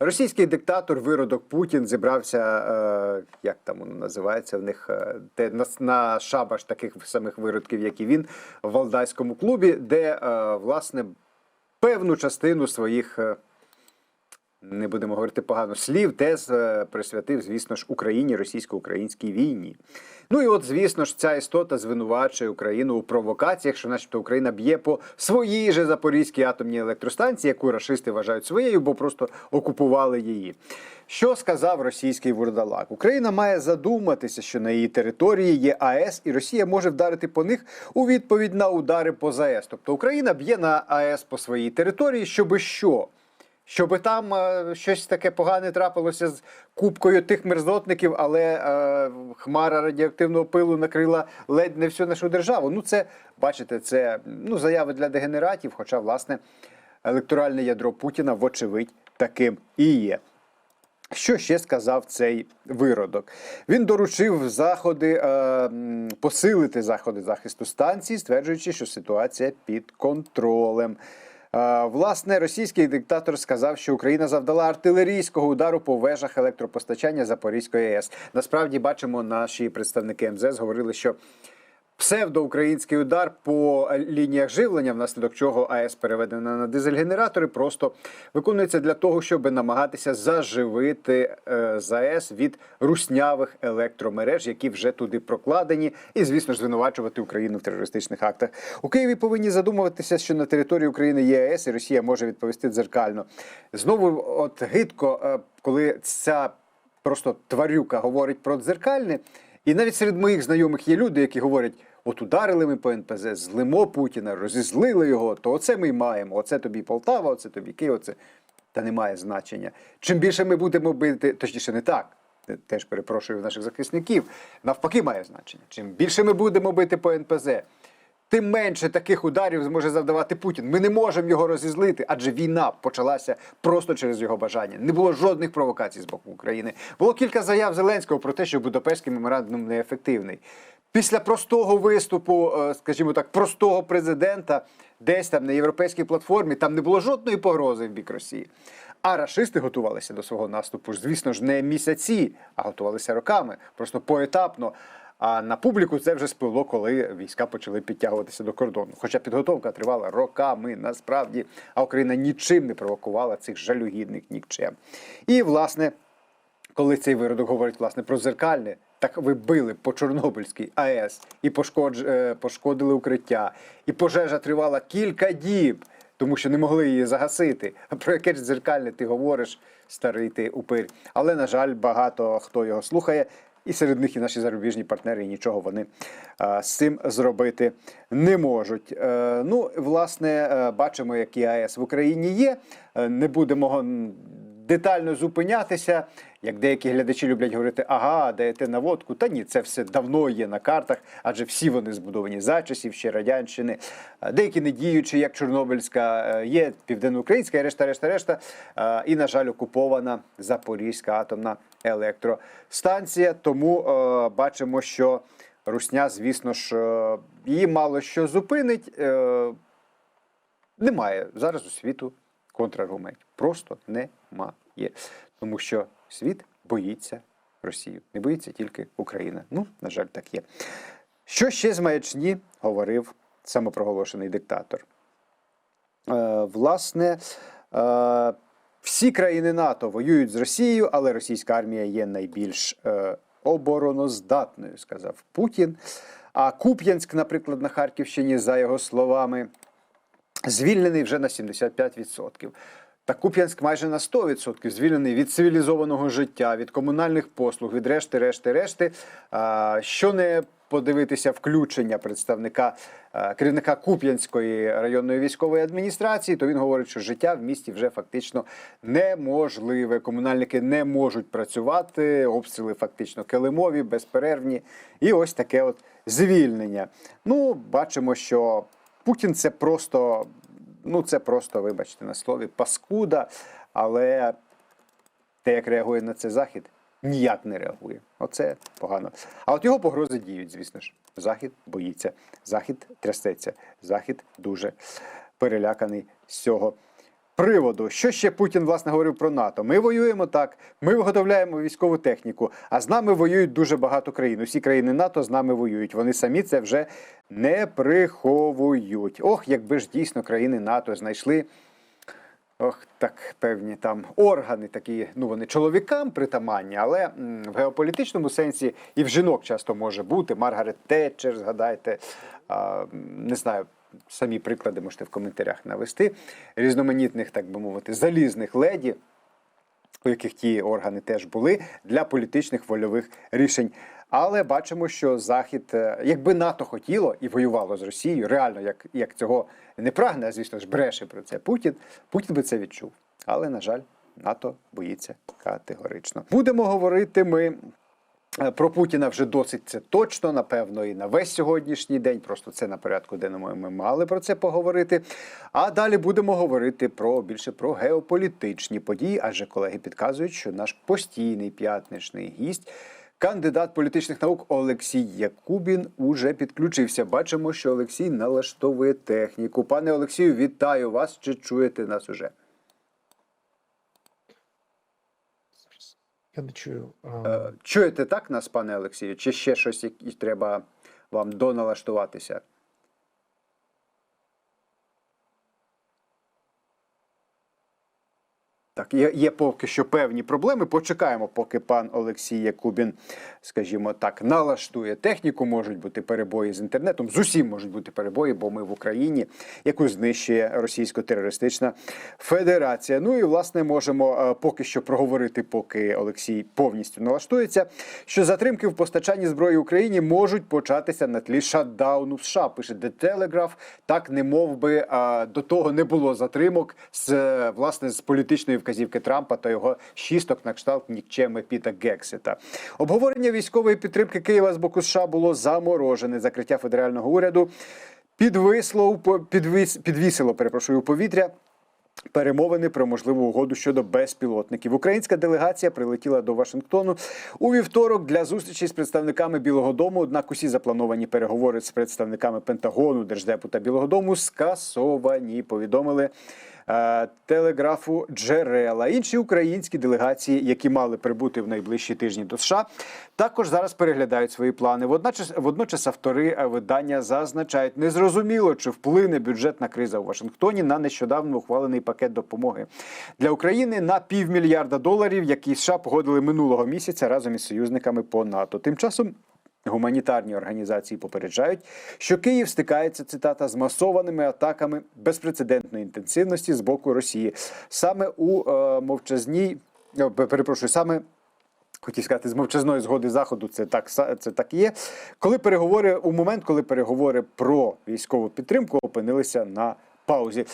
Російський диктатор, виродок Путін зібрався, е, як там воно називається в них, е, де на, шабаш таких самих виродків, як і він, в Валдайському клубі, де е, власне певну частину своїх. Не будемо говорити погано слів, тез е, присвятив, звісно ж, Україні, російсько-українській війні. Ну і от, звісно ж, ця істота звинувачує Україну у провокаціях, що, начебто, Україна б'є по своїй же Запорізькій атомній електростанції, яку рашисти вважають своєю, бо просто окупували її. Що сказав російський вурдалак? Україна має задуматися, що на її території є АЕС, і Росія може вдарити по них у відповідь на удари по ЗАЕС. Тобто Україна б'є на АЕС по своїй території, щоби що? Щоби там е, щось таке погане трапилося з кубкою тих мерзотників, але е, хмара радіоактивного пилу накрила ледь не всю нашу державу. Ну, це бачите, це ну, заяви для дегенератів. Хоча, власне, електоральне ядро Путіна, вочевидь, таким і є. Що ще сказав цей виродок? Він доручив заходи е, посилити заходи захисту станції, стверджуючи, що ситуація під контролем. Власне, російський диктатор сказав, що Україна завдала артилерійського удару по вежах електропостачання Запорізької АЕС. Насправді бачимо, наші представники МЗС говорили, що псевдоукраїнський удар по лініях живлення, внаслідок чого АЕС переведена на дизель-генератори, просто виконується для того, щоб намагатися заживити е, ЗАЕС від руснявих електромереж, які вже туди прокладені, і звісно ж звинувачувати Україну в терористичних актах. У Києві повинні задумуватися, що на території України є АЕС, і Росія може відповісти дзеркально. Знову, от гидко, е, коли ця просто тварюка говорить про дзеркальне. І навіть серед моїх знайомих є люди, які говорять: от ударили ми по НПЗ, злимо Путіна, розізлили його, то оце ми й маємо. Оце тобі Полтава, оце тобі Київ, оце. Та не має значення. Чим більше ми будемо бити, точніше, не так. Теж перепрошую наших захисників. Навпаки, має значення. Чим більше ми будемо бити по НПЗ, тим менше таких ударів зможе завдавати Путін. Ми не можемо його розізлити, адже війна почалася просто через його бажання. Не було жодних провокацій з боку України. Було кілька заяв Зеленського про те, що Будапештський меморандум неефективний. Після простого виступу, е, скажімо так, простого президента, десь там на європейській платформі, там не було жодної погрози в бік Росії. А рашисти готувалися до свого наступу звісно ж, не місяці, а готувалися роками, просто поетапно. А на публіку це вже спливло, коли війська почали підтягуватися до кордону. Хоча підготовка тривала роками, насправді, а Україна нічим не провокувала цих жалюгідних нікчем. І, власне, коли цей виродок говорить власне про зеркальне, так ви били по Чорнобильській АЕС і пошкодж, е, пошкодили укриття, і пожежа тривала кілька діб, тому що не могли її загасити. А про яке ж дзеркальне ти говориш, старий ти упир. Але, на жаль, багато хто його слухає. І серед них і наші зарубіжні партнери, і нічого вони з цим зробити не можуть. Е, ну, власне, е, бачимо, які АЕС в Україні є. Е, не будемо детально зупинятися. Як деякі глядачі люблять говорити, ага, даєте наводку. Та ні, це все давно є на картах, адже всі вони збудовані за часів ще радянщини. Деякі не діючі, як Чорнобильська, є південноукраїнська, і решта, решта, решта. І, на жаль, окупована Запорізька атомна електростанція. Тому е, бачимо, що Русня, звісно ж, е, її мало що зупинить. Е, немає зараз у світу контраргументів. Просто немає. Тому що світ боїться Росію. Не боїться тільки Україна. Ну, на жаль, так є. Що ще з маячні говорив самопроголошений диктатор? Е, власне, е, всі країни НАТО воюють з Росією, але російська армія є найбільш е, обороноздатною, сказав Путін. А Куп'янськ, наприклад, на Харківщині, за його словами, звільнений вже на 75%. Та Куп'янськ майже на 100% звільнений від цивілізованого життя, від комунальних послуг, від решти, решти, решти. Що не подивитися включення представника е, керівника Куп'янської районної військової адміністрації, то він говорить, що життя в місті вже фактично неможливе. Комунальники не можуть працювати, обстріли фактично килимові, безперервні. І ось таке от звільнення. Ну, бачимо, що Путін це просто, ну це просто, вибачте на слові, паскуда, але те, як реагує на це Захід, ніяк не реагує. Оце погано. А от його погрози діють, звісно ж. Захід боїться, Захід трясеться, Захід дуже переляканий з цього приводу. Що ще Путін власне говорив про НАТО? Ми воюємо так, ми виготовляємо військову техніку, а з нами воюють дуже багато країн. Усі країни НАТО з нами воюють. Вони самі це вже не приховують. Ох, якби ж дійсно країни НАТО знайшли. Ох, так певні там органи такі, ну вони чоловікам притаманні, але в геополітичному сенсі і в жінок часто може бути. Маргарет Тетчер, згадайте, а, не знаю, самі приклади можете в коментарях навести. Різноманітних, так би мовити, залізних леді, у яких ті органи теж були для політичних вольових рішень. Але бачимо, що Захід, е, якби НАТО хотіло і воювало з Росією, реально, як, як цього не прагне, а звісно ж бреше про це Путін, Путін би це відчув. Але, на жаль, НАТО боїться категорично. Будемо говорити ми. Е, Про Путіна вже досить це точно, напевно, і на весь сьогоднішній день. Просто це на порядку денному ми мали про це поговорити. А далі будемо говорити про більше про геополітичні події. Адже колеги підказують, що наш постійний п'ятничний гість. Кандидат політичних наук Олексій Якубін уже підключився. Бачимо, що Олексій налаштовує техніку. Пане Олексію, вітаю вас. Чи чуєте нас уже? Я не чую. Е, Чуєте так нас, пане Олексію? Чи ще щось які треба вам доналаштуватися? Так, є, є поки що певні проблеми. Почекаємо, поки пан Олексій Якубін, скажімо так, налаштує техніку. Можуть бути перебої з інтернетом. З усім можуть бути перебої, бо ми в Україні, яку знищує російсько-терористична федерація. Ну і власне можемо е, поки що проговорити, поки Олексій повністю налаштується. Що затримки в постачанні зброї Україні можуть початися на тлі шатдауну в США. Пише The Telegraph. Так, не мов би е, до того не було затримок з е, власне з політичної вказівки Трампа та його шісток на кшталт нікчеми Піта Гексета. Обговорення військової підтримки Києва з боку США було заморожене. Закриття федерального уряду підвисло підвіс, підвісило, перепрошую, у повітря. Перемовини про можливу угоду щодо безпілотників. Українська делегація прилетіла до Вашингтону у вівторок для зустрічі з представниками Білого Дому. Однак усі заплановані переговори з представниками Пентагону, Держдепу та Білого Дому скасовані. Повідомили телеграфу джерела. Інші українські делегації, які мали прибути в найближчі тижні до США, також зараз переглядають свої плани. Водночас, водночас автори е, видання зазначають, незрозуміло, чи вплине бюджетна криза у Вашингтоні на нещодавно ухвалений пакет допомоги для України на півмільярда доларів, який США погодили минулого місяця разом із союзниками по НАТО. Тим часом. Гуманітарні організації попереджають, що Київ стикається цитата з масованими атаками безпрецедентної інтенсивності з боку Росії. Саме у е, мовчазній, е, перепрошую, саме Хотів сказати, з мовчазної згоди заходу це так це так і є. Коли переговори у момент, коли переговори про військову підтримку опинилися на паузі.